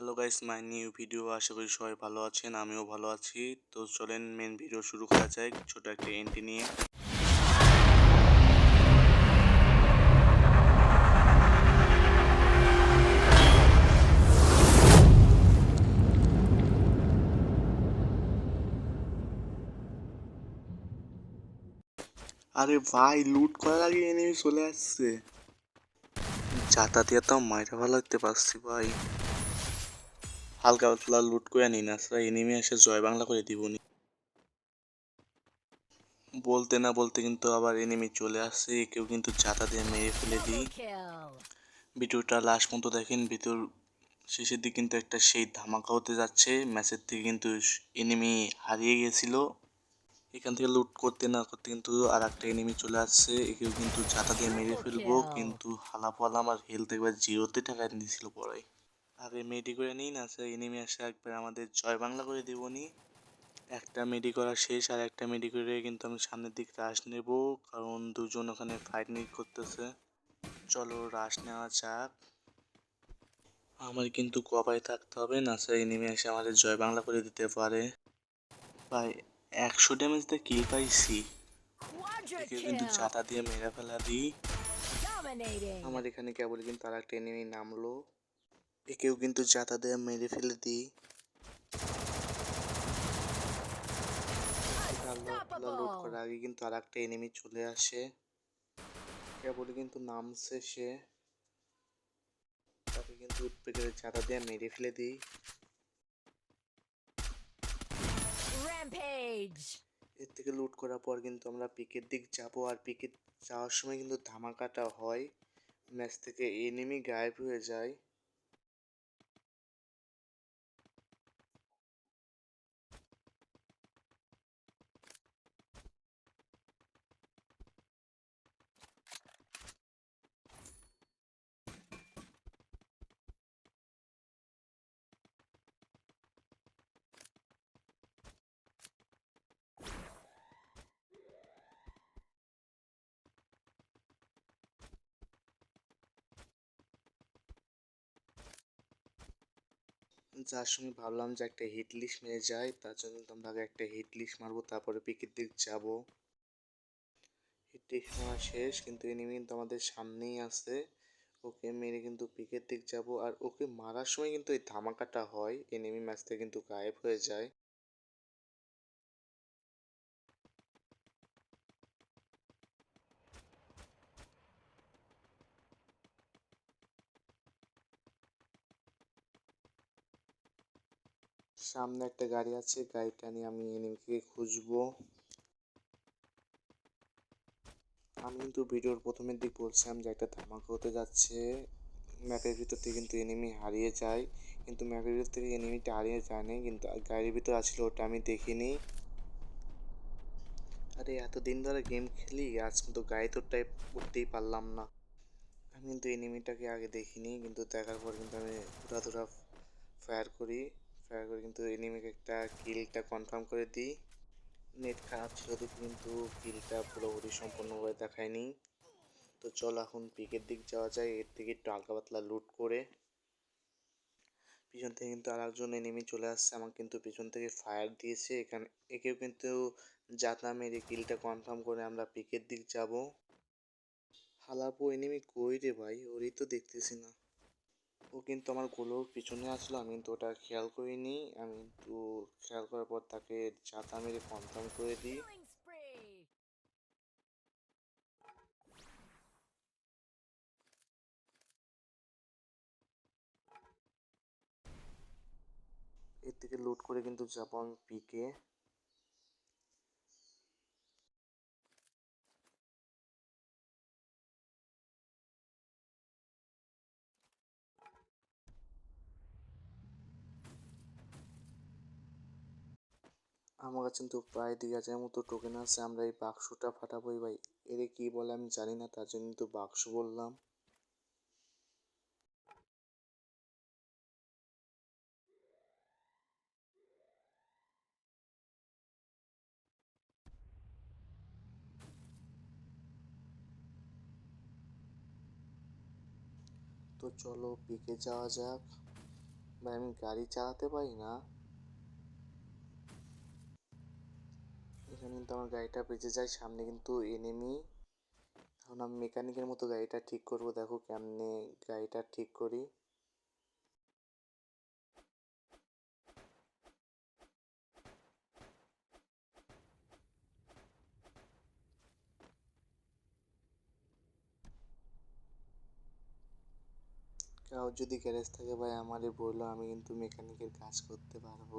Hello guys my new video আশা করি সবাই ভালো আছেন, আমিও ভালো আছি। তো চলেন মেন ভিডিও শুরু করা যায় ছোট একটা এন্ট্রি নিয়ে। আরে ভাই লুট করার আগে এনিমি চলে আসছে। চাতা দিয়ে তো মাইরা ভালো লাগতে পারছি ভাই। হালকা পাতলা লুট করে নিন আসলে এনিমি এসে জয় বাংলা করে দিবনি। বলতে না বলতে কিন্তু আবার এনিমি চলে আসছে কেউ কিন্তু চাতা দিয়ে মেরে ফেলে দিই. ভিডিওটা লাস্ট পর্যন্ত দেখেন ভিতর শেষের দিকে কিন্তু একটা সেই ধামাকা হতে যাচ্ছে ম্যাচের থেকে কিন্তু এনিমি হারিয়ে গেছিল এখান থেকে লুট করতে না করতে কিন্তু আর একটা এনিমি চলে আসছে একেও কিন্তু চাতা দিয়ে মেরে ফেলব কিন্তু হালাফাল আমার হেলথ একবার জিরোতে টাকা নিয়েছিল পরে। আগে মেডি করে নিন আছে এনিমি আসে একবার আমাদের জয় বাংলা করে দেবনি একটা মেডি করা শেষ আর একটা মেডি করে কিন্তু আমি সামনের দিক রাশ নেব কারণ দুজন ওখানে ফাইট নিট করতেছে। চলো রাশ নেওয়া যাক। আমার কিন্তু কবাই থাকতে হবে না স্যার এনিমি এসে আমাদের জয় বাংলা করে দিতে পারে। ভাই একশো ড্যামেজ দিয়ে কিল পাইছি? কিন্তু. চাটা দিয়ে মেরে ফেলা দিই। আমার এখানে কেবল কিন্তু আর একটা এনিমি নামলো। একেও কিন্তু চাতা দিয়ে মেরে ফেলে দিই লুট করার আগে কিন্তু আর একটা এনিমি চলে আসে। কেবল কিন্তু নামছে সে। তাকে কিন্তু উৎপেকের চাতা দিয়ে মেরে ফেলে দিই এর থেকে লুট করার পর কিন্তু আমরা পিকের দিক যাব। আর পিকের যাওয়ার সময় কিন্তু ধামাকাটা হয়। ম্যাচ থেকে এনিমি গায়েব হয়ে যায়। যার সঙ্গে ভাবলাম যে একটা হিট লিস্ট মেরে যায় তার জন্য আমরা আগে একটা হিট লিস্ট মারবো, তারপরে পিকের দিক যাব। হিট লিস্ট মারা শেষ, কিন্তু এনিমি কিন্তু আমাদের সামনেই আছে। ওকে মেরে কিন্তু পিকের দিক যাব, আর ওকে মারার সময় কিন্তু এই ধামাকাটা হয় এনিমি ম্যাচ থেকে কিন্তু গায়েব হয়ে যায়। সামনে একটা গাড়ি আছে, গাড়িটা নিয়ে আমি এনিমিকে খুঁজবো। আমি কিন্তু ভিডিওর প্রথমের দিক বলছিলাম যে একটা ধামাকা হতে যাচ্ছে। ম্যাপের ভিতর থেকে কিন্তু এনিমি হারিয়ে যায়, কিন্তু ম্যাপের ভিতর থেকে এনিমিটা হারিয়ে যায় যায়নি কিন্তু গাড়ির ভিতর আসলে ওটা আমি দেখিনি। আরে, এতদিন ধরে গেম খেলি, আজ কিন্তু গাড়ি তো টাইপ করতেই পারলাম না। আমি কিন্তু এনিমিটাকে আগে দেখিনি, কিন্তু দেখার পর কিন্তু আমি ধরা ধরা ফায়ার করি। ফায়ার করে কিন্তু এনিমিকে একটা কিলটা কনফার্ম করে দিই। নেট খারাপ ছিল কিন্তু কিলটা পুরোপুরি সম্পূর্ণভাবে দেখায়নি। তো চল এখন পিকের দিক যাওয়া যায়, এর থেকে একটু হালকা পাতলা লুট করে। পিছন থেকে কিন্তু আর একজন এনিমি চলে আসছে আমার কিন্তু পিছন থেকে ফায়ার দিয়েছে। এখানে, একেও কিন্তু যাতা মেরে কিলটা কনফার্ম করে আমরা পিকের দিক যাব। হালাপো এনিমি কই রে ভাই? ওরই তো দেখতেছি না। ও কিন্তু আমার গোলোর পিছনে আসলো আমি কিন্তু ওটা খেয়াল করিনি। আমি কিন্তু খেয়াল করার পর তাকে চাতা মেরে কনফার্ম করে দিই। এর থেকে লুট করে কিন্তু আমি পিকে আমার কাছে কিন্তু প্রায় দুই হাজারের মতো টোকেন আছে, আমরা এই বাক্সটা ফাটাবোই ভাই। এর কি বলে আমি জানি না, তার জন্য তো বাক্স বললাম। তো চলো পিকে যাওয়া যাক। ভাই, আমি গাড়ি চালাতে পারি না? এখানে কিন্তু আমার গাড়িটা বেঁচে যায়। সামনে কিন্তু এনিমি এখন আমি মেকানিকের মতো গাড়িটা ঠিক করব। দেখো কেমনে গাড়িটা ঠিক করি। কারোর যদি গ্যারেজ থাকে ভাই, আমারই বলল আমি কিন্তু মেকানিকের কাজ করতে পারব।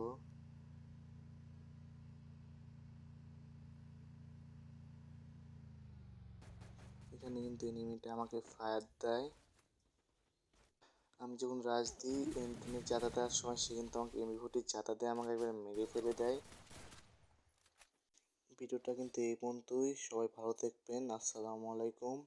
এখানে কিন্তু এনিমিটা আমাকে ফায়ার দেয়। আমি যখন রাজ দিই এনিমির চাঁদা দেওয়ার সময় সে কিন্তু আমাকে এমবি ফোর্টির চাঁদা দেয়, আমাকে একবার মেরে ফেলে দেয়। ভিডিওটা কিন্তু এই পর্যন্তই। সবাই ভালো থাকবেন। আসসালামু আলাইকুম।